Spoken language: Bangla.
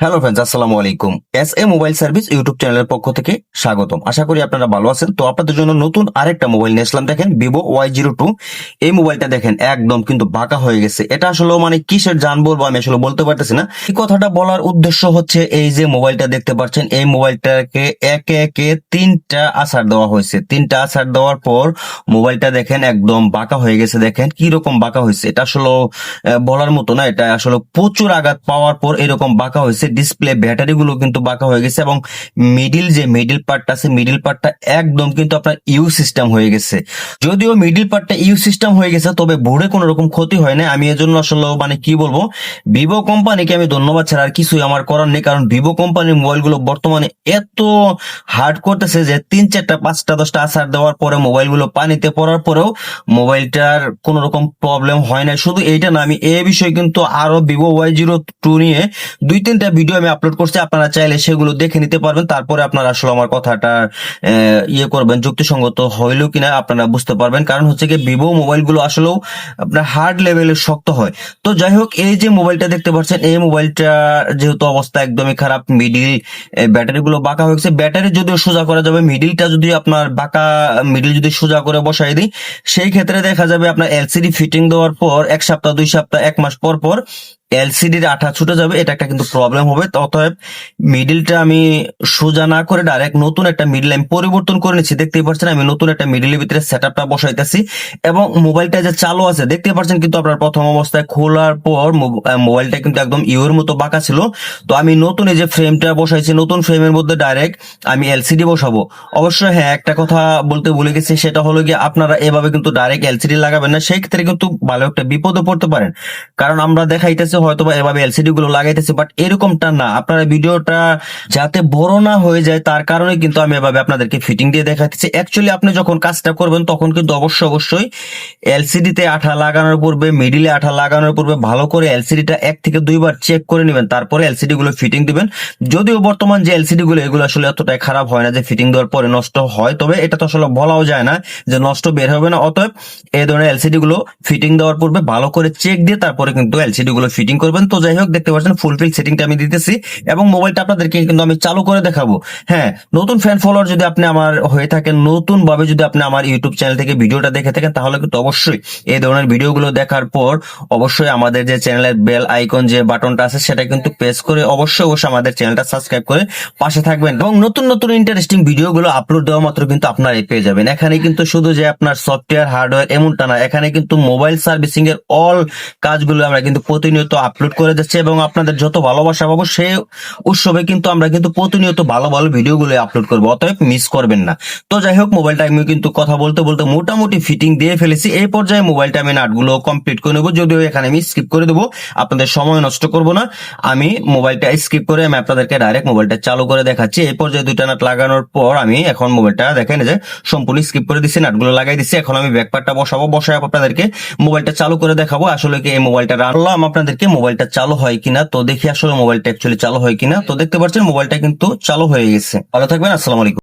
হ্যালো ফ্রেন্ডস আসসালামু আলাইকুম। S A mobile service YouTube চ্যানেলের পক্ষ থেকে স্বাগতম। আশা করি আপনারা ভালো আছেন। তো আপনাদের জন্য নতুন আরেকটা মোবাইল নিয়ে আসলাম। দেখেন ভিভো ওয়াই জিরো টু এই মোবাইলটা দেখেন, একদম কিন্তু বাঁকা হয়ে গেছে। এটা আসলে মানে কিসের জান বলব আমি আসলে বলতে পারতেছি না। এই কথাটা বলার উদ্দেশ্য হচ্ছে এই যে মোবাইলটা দেখতে পাচ্ছেন, এই মোবাইলটাকে একে একে তিনটা আসার দেওয়া হয়েছে। তিনটা আসার দেওয়ার পর মোবাইলটা দেখেন একদম বাঁকা হয়ে গেছে। দেখেন কি রকম বাঁকা হয়েছে। এটা আসলে বলার মতো না। এটা আসলে প্রচুর আঘাত পাওয়ার পর এরকম বাঁকা হয়েছে। ডিসপ্লে ব্যাটারি গুলো কিন্তু বাঁকা হয়ে গেছে এবং মিডিল যে মিডিল পার্টটা আছে মিডিল পার্টটা একদম কিন্তু আপনার ইউ সিস্টেম হয়ে গেছে। যদিও মিডিল পার্টটা ইউ সিস্টেম হয়ে গেছে, তবে বোর্ডে কোনো রকম ক্ষতি হয় না। আমি এজন্য আসলে মানে কি বলব ভিভো কোম্পানিকে আমি ধন্যবাদ ছাড়া আর কিছুই আমার করার নেই, কারণ ভিভো কোম্পানির মোবাইলগুলো বর্তমানে এত হার্ড করতেছে যে তিন চারটা, পাঁচটা, দশটা আসার দেওয়ার পরে মোবাইলগুলো পানিতে পড়ার পরেও মোবাইলটার কোনো রকম প্রবলেম হয় না শুধু এইটা না, আমি এই বিষয়ে কিন্তু আরও ভিভো ওয়াই জিরো টু নিয়ে দুই তিনটা ভিডিও আমি আপলোড করছি, আপনারা চাইলে সেগুলো দেখে নিতে পারবেন, তারপরে আপনারা আসলে আমার কথাটা ইয়ে করবেন, যুক্তিসঙ্গত হইল কিনা আপনারা বুঝতে পারবেন। কারণ হচ্ছে কি ভিভো মোবাইলগুলো আসলেও আপনার হার্ড লেভেলের শক্ত হয়। তো যাই হোক, এই যে মোবাইলটা দেখতে পাচ্ছেন, এই মোবাইলটা যেহেতু অবস্থা একদমই খারাপ মিডিল ব্যাটারি গুলো বাঁকা হয়ে গেছে। ব্যাটারি যদিও সোজা করা যাবে মিডিলটা যদি আপনার বাঁকা মিডিল যদি সোজা করে বসাই দিই, সেই ক্ষেত্রে দেখা যাবে আপনার এলসিডি ফিটিং দেওয়ার পর, এক সপ্তাহ, দুই সপ্তাহ, এক মাস পর পর এলসিডির আঠা ছুটে যাবে, এটা একটা কিন্তু প্রবলেম হবে। অতএব মিডিলটা আমি সোজা না করে ডাইরেক্ট নতুন একটা মিডিল আমি পরিবর্তন করে নিচ্ছি। দেখতেই পাচ্ছেন আমি নতুন একটা মিডিলের ভিতরে সেট আপটা বসাইতেছি। এবং মোবাইলটা যে চালু আছে দেখতে পাচ্ছেন কিন্তু আপনার প্রথম অবস্থায় খোলার পর মোবাইলটা কিন্তু একদম ইউর মতো বাঁকা ছিল। তো আমি নতুন এই যে ফ্রেমটা বসাইছি, নতুন ফ্রেমের মধ্যে ডাইরেক্ট আমি এলসিডি বসাবো। অবশ্যই হ্যাঁ একটা কথা বলতে ভুলে গেছি, সেটা হলো গিয়ে আপনারা এভাবে কিন্তু ডাইরেক্ট এলসিডি লাগাবেন না। সেই ক্ষেত্রে কিন্তু ভালো একটা বিপদে পড়তে পারেন। কারণ আমরা দেখাইতেছি হয়তো বা এভাবে এলসিডি গুলো লাগাইতেছি বাট এরকমটা না। আপনারা ভিডিওটা যাতে বড় না হয়ে যায়, তার কারণে কিন্তু আমি এভাবে আপনাদেরকে ফিটিং দিয়ে দেখাচ্ছি অ্যাকচুয়ালি আপনি যখন কাজটা করবেন, তখন কিন্তু অবশ্যই অবশ্যই এলসিডি তে আঠা লাগানোর পূর্বে মিডিলে আঠা লাগানোর পূর্বে ভালো করে এলসিডিটা এক থেকে দুইবার চেক করে নেবেন, তারপরে এলসিডি গুলো ফিটিং দিবেন। যদিও বর্তমান যে এলসিডি গুলো, এগুলো আসলে এতটাই খারাপ হয় না যে ফিটিং দেওয়ার পরে নষ্ট হয়, তবে এটা তো আসলে বলাও যায় না যে নষ্ট বের হবে না। অতএব এই ধরনের এলসিডি গুলো ফিটিং দেওয়ার পূর্বে ভালো করে চেক দিয়ে তারপরে কিন্তু এলসিডি গুলো ফিটিং করবেন। তো যাই হোক দেখতে পাচ্ছেন ফুলফিল সেটিংটা আমি দিতেছি এবং মোবাইলটা আপনাদেরকে কিন্তু আমি চালু করে দেখাবো। হ্যাঁ নতুন ফ্যান ফলোয়ার যদি আপনি আমার হয়ে থাকেন, নতুন ভাবে যদি আপনি আমার ইউটিউব চ্যানেল থেকে ভিডিওটা দেখে থাকেন, তাহলে কিন্তু অবশ্যই এই ধরনের ভিডিওগুলো দেখার পর অবশ্যই আমাদের যে চ্যানেলের বেল আইকন যে বাটনটা আছে, সেটা কিন্তু প্রেস করে অবশ্যই অবশ্যই আমাদের চ্যানেলটা সাবস্ক্রাইব করে পাশে থাকবেন। এবং নতুন নতুন ইন্টারেস্টিং ভিডিওগুলো আপলোড দেওয়া মাত্র কিন্তু আপনারাই পেয়ে যাবেন। এখানে কিন্তু শুধু যে আপনার সফটওয়্যার হার্ডওয়্যার এমনটা না, এখানে কিন্তু মোবাইল সার্ভিসিং এর অল কাজগুলো আমরা কিন্তু প্রতিনিয়ত আপলোড করে যাচ্ছি এবং আপনাদের যত ভালোবাসা পাবো সেই উৎসবে কিন্তু আমরা কিন্তু প্রতিনিয়ত ভালো ভালো ভিডিওগুলো আপলোড করব। অতএব মিস করবেন না। তো যাই হোক মোবাইলটা আমি কিন্তু কথা বলতে বলতে মোটামুটি ফিটিং দিয়ে ফেলেছি। এই পর্যায়ে মোবাইলটা আমি নাটগুলো কমপ্লিট করে নেব। যদিও এখানে আমি স্কিপ করে দেবো, আপনাদের সময় নষ্ট করব না। আমি মোবাইলটা স্কিপ করে আমি আপনাদেরকে ডাইরেক্ট মোবাইলটা চালু করে দেখাচ্ছি। এই পর্যায়ে দুইটা নাট লাগানোর পর আমি এখন মোবাইলটা দেখেন যে সম্পূর্ণ স্কিপ করে দিচ্ছি, নাটগুলো লাগাই দিচ্ছি। এখন আমি ব্যাকপার্টটা বসাবো, বসায় আপনাদেরকে মোবাইলটা চালু করে দেখাবো। আসলে কি এই মোবাইলটা রানলাম আপনাদেরকে মোবাইলটা চালু হয় কিনা। তো দেখি আসলে মোবাইলটা অ্যাকচুয়ালি চালু হয় কিনা। তো দেখতে পাচ্ছেন, মোবাইলটা কিন্তু চালু হয়ে গেছে। ভালো থাকবেন, আসসালামু আলাইকুম।